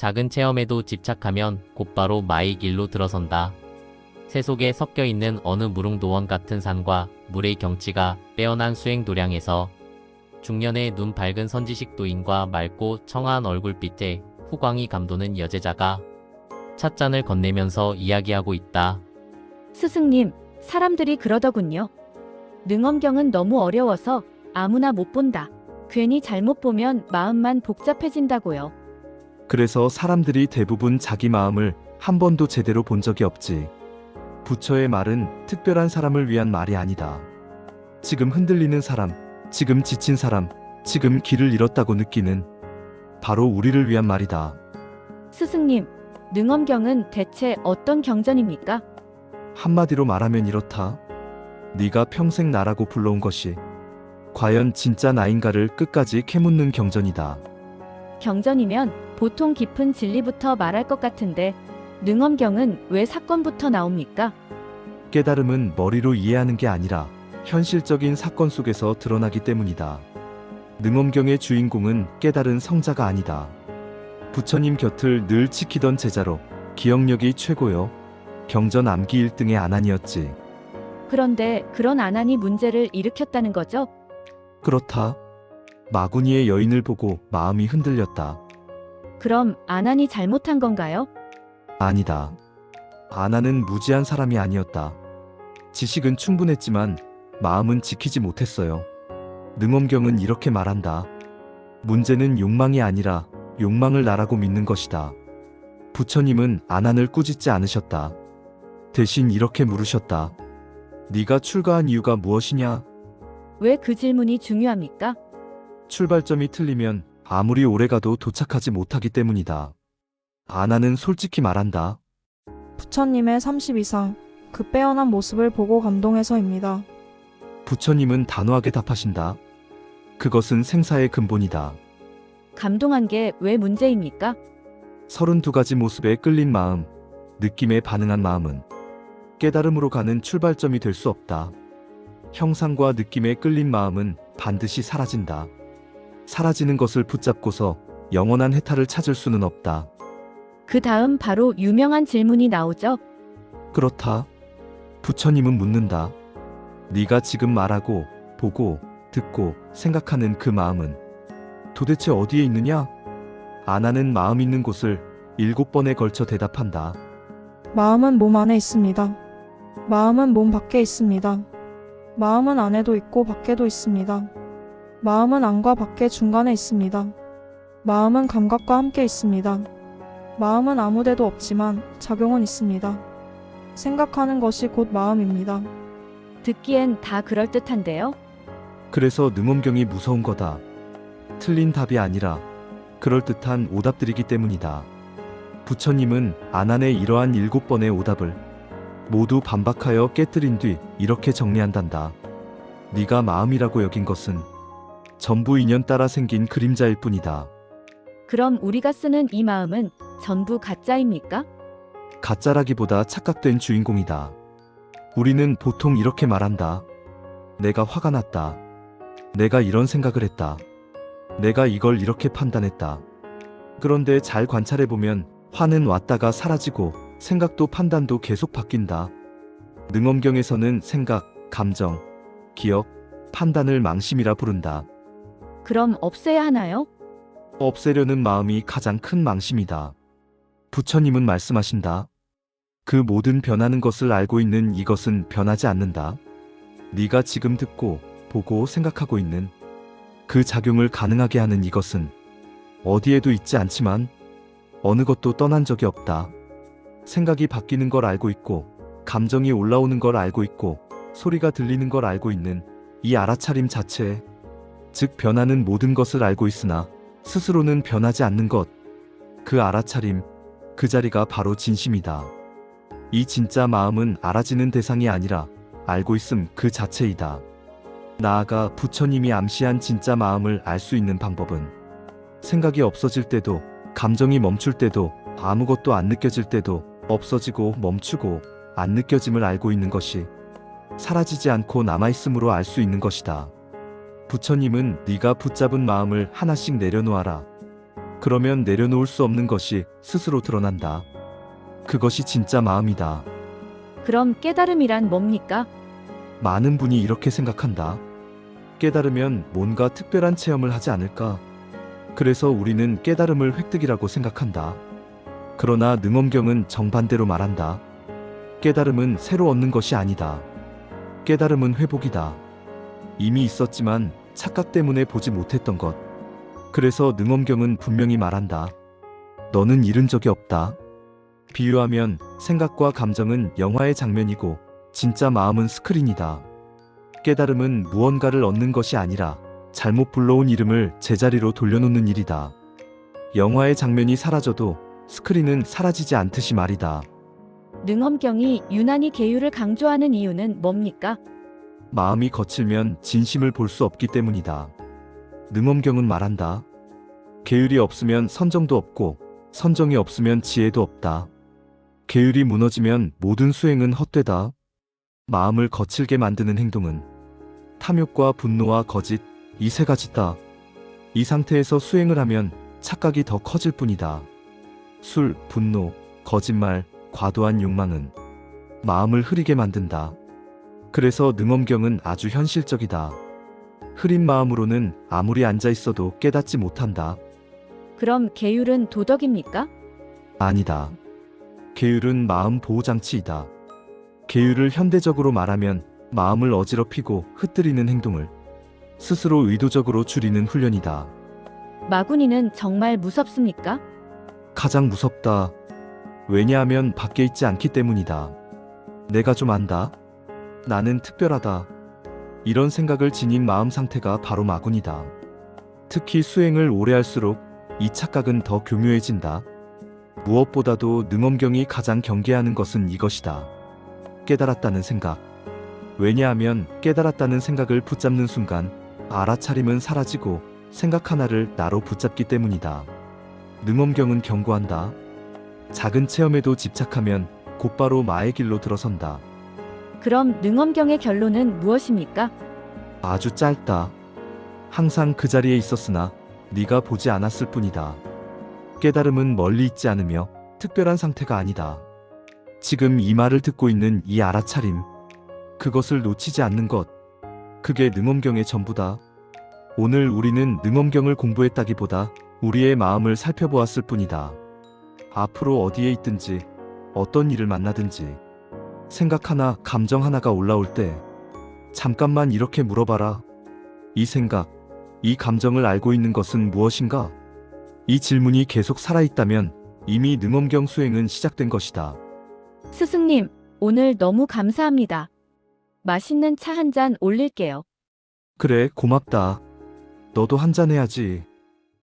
작은 체험에도 집착하면 곧바로 마의 길로 들어선다. 새 속에 섞여 있는 어느 무릉도원 같은 산과 물의 경치가 빼어난 수행 도량에서 중년의 눈 밝은 선지식 도인과 맑고 청아한 얼굴빛에 후광이 감도는 여제자가 찻잔을 건네면서 이야기하고 있다. 스승님, 사람들이 그러더군요. 능엄경은 너무 어려워서 아무나 못 본다. 괜히 잘못 보면 마음만 복잡해진다고요. 그래서 사람들이 대부분 자기 마음을 한 번도 제대로 본 적이 없지. 부처의 말은 특별한 사람을 위한 말이 아니다. 지금 흔들리는 사람, 지금 지친 사람, 지금 길을 잃었다고 느끼는 바로 우리를 위한 말이다. 스승님, 능엄경은 대체 어떤 경전입니까? 한마디로 말하면 이렇다. 네가 평생 나라고 불러온 것이 과연 진짜 나인가를 끝까지 캐묻는 경전이다. 경전이면 보통 깊은 진리부터 말할 것 같은데 능엄경은 왜 사건부터 나옵니까? 깨달음은 머리로 이해하는 게 아니라 현실적인 사건 속에서 드러나기 때문이다. 능엄경의 주인공은 깨달은 성자가 아니다. 부처님 곁을 늘 지키던 제자로 기억력이 최고요. 경전 암기 1등의 아난이었지. 그런데 그런 아난이 문제를 일으켰다는 거죠? 그렇다. 마구니의 여인을 보고 마음이 흔들렸다. 그럼 아난이 잘못한 건가요? 아니다. 아나는 무지한 사람이 아니었다. 지식은 충분했지만 마음은 지키지 못했어요. 능엄경은 이렇게 말한다. 문제는 욕망이 아니라 욕망을 나라고 믿는 것이다. 부처님은 아난을 꾸짖지 않으셨다. 대신 이렇게 물으셨다. 네가 출가한 이유가 무엇이냐? 왜 그 질문이 중요합니까? 출발점이 틀리면 아무리 오래 가도 도착하지 못하기 때문이다. 아나는 솔직히 말한다. 부처님의 30 이상 그 빼어난 모습을 보고 감동해서입니다. 부처님은 단호하게 답하신다. 그것은 생사의 근본이다. 감동한 게 왜 문제입니까? 32가지 모습에 끌린 마음, 느낌에 반응한 마음은 깨달음으로 가는 출발점이 될 수 없다. 형상과 느낌에 끌린 마음은 반드시 사라진다. 사라지는 것을 붙잡고서 영원한 해탈을 찾을 수는 없다. 그 다음 바로 유명한 질문이 나오죠. 그렇다. 부처님은 묻는다. 네가 지금 말하고 보고 듣고 생각하는 그 마음은 도대체 어디에 있느냐? 아나는 마음 있는 곳을 일곱 번에 걸쳐 대답한다. 마음은 몸 안에 있습니다. 마음은 몸 밖에 있습니다. 마음은 안에도 있고 밖에도 있습니다. 마음은 안과 밖의 중간에 있습니다. 마음은 감각과 함께 있습니다. 마음은 아무데도 없지만 작용은 있습니다. 생각하는 것이 곧 마음입니다. 듣기엔 다 그럴듯한데요. 그래서 능엄경이 무서운 거다. 틀린 답이 아니라 그럴듯한 오답들이기 때문이다. 부처님은 아난의 이러한 일곱 번의 오답을 모두 반박하여 깨뜨린 뒤 이렇게 정리한단다. 네가 마음이라고 여긴 것은 전부 인연 따라 생긴 그림자일 뿐이다. 그럼 우리가 쓰는 이 마음은 전부 가짜입니까? 가짜라기보다 착각된 주인공이다. 우리는 보통 이렇게 말한다. 내가 화가 났다. 내가 이런 생각을 했다. 내가 이걸 이렇게 판단했다. 그런데 잘 관찰해보면 화는 왔다가 사라지고 생각도 판단도 계속 바뀐다. 능엄경에서는 생각, 감정, 기억, 판단을 망심이라 부른다. 그럼 없애야 하나요? 없애려는 마음이 가장 큰 망심이다. 부처님은 말씀하신다. 그 모든 변하는 것을 알고 있는 이것은 변하지 않는다. 네가 지금 듣고 보고 생각하고 있는 그 작용을 가능하게 하는 이것은 어디에도 있지 않지만 어느 것도 떠난 적이 없다. 생각이 바뀌는 걸 알고 있고 감정이 올라오는 걸 알고 있고 소리가 들리는 걸 알고 있는 이 알아차림 자체에 즉 변하는 모든 것을 알고 있으나 스스로는 변하지 않는 것. 그 알아차림, 그 자리가 바로 진심이다. 이 진짜 마음은 알아지는 대상이 아니라 알고 있음 그 자체이다. 나아가 부처님이 암시한 진짜 마음을 알 수 있는 방법은 생각이 없어질 때도, 감정이 멈출 때도, 아무것도 안 느껴질 때도 없어지고 멈추고 안 느껴짐을 알고 있는 것이 사라지지 않고 남아있음으로 알 수 있는 것이다. 부처님은 네가 붙잡은 마음을 하나씩 내려놓아라. 그러면 내려놓을 수 없는 것이 스스로 드러난다. 그것이 진짜 마음이다. 그럼 깨달음이란 뭡니까? 많은 분이 이렇게 생각한다. 깨달으면 뭔가 특별한 체험을 하지 않을까? 그래서 우리는 깨달음을 획득이라고 생각한다. 그러나 능엄경은 정반대로 말한다. 깨달음은 새로 얻는 것이 아니다. 깨달음은 회복이다. 이미 있었지만 착각 때문에 보지 못했던 것. 그래서 능엄경은 분명히 말한다. 너는 잃은 적이 없다. 비유하면 생각과 감정은 영화의 장면이고 진짜 마음은 스크린이다. 깨달음은 무언가를 얻는 것이 아니라 잘못 불러온 이름을 제자리로 돌려놓는 일이다. 영화의 장면이 사라져도 스크린은 사라지지 않듯이 말이다. 능엄경이 유난히 계율을 강조하는 이유는 뭡니까? 마음이 거칠면 진심을 볼 수 없기 때문이다. 능엄경은 말한다. 계율이 없으면 선정도 없고 선정이 없으면 지혜도 없다. 계율이 무너지면 모든 수행은 헛되다. 마음을 거칠게 만드는 행동은 탐욕과 분노와 거짓 이 세 가지다. 이 상태에서 수행을 하면 착각이 더 커질 뿐이다. 술, 분노, 거짓말, 과도한 욕망은 마음을 흐리게 만든다. 그래서 능엄경은 아주 현실적이다. 흐린 마음으로는 아무리 앉아 있어도 깨닫지 못한다. 그럼 계율은 도덕입니까? 아니다. 계율은 마음 보호장치이다. 계율을 현대적으로 말하면 마음을 어지럽히고 흩뜨리는 행동을 스스로 의도적으로 줄이는 훈련이다. 마구니는 정말 무섭습니까? 가장 무섭다. 왜냐하면 밖에 있지 않기 때문이다. 내가 좀 안다. 나는 특별하다. 이런 생각을 지닌 마음 상태가 바로 마군이다. 특히 수행을 오래 할수록 이 착각은 더 교묘해진다. 무엇보다도 능엄경이 가장 경계하는 것은 이것이다. 깨달았다는 생각. 왜냐하면 깨달았다는 생각을 붙잡는 순간 알아차림은 사라지고 생각 하나를 나로 붙잡기 때문이다. 능엄경은 경고한다. 작은 체험에도 집착하면 곧바로 마의 길로 들어선다. 그럼 능엄경의 결론은 무엇입니까? 아주 짧다. 항상 그 자리에 있었으나 네가 보지 않았을 뿐이다. 깨달음은 멀리 있지 않으며 특별한 상태가 아니다. 지금 이 말을 듣고 있는 이 알아차림. 그것을 놓치지 않는 것. 그게 능엄경의 전부다. 오늘 우리는 능엄경을 공부했다기보다 우리의 마음을 살펴보았을 뿐이다. 앞으로 어디에 있든지 어떤 일을 만나든지 생각 하나, 감정 하나가 올라올 때 잠깐만 이렇게 물어봐라. 이 생각, 이 감정을 알고 있는 것은 무엇인가? 이 질문이 계속 살아있다면 이미 능엄경 수행은 시작된 것이다. 스승님, 오늘 너무 감사합니다. 맛있는 차 한 잔 올릴게요. 그래, 고맙다. 너도 한잔 해야지.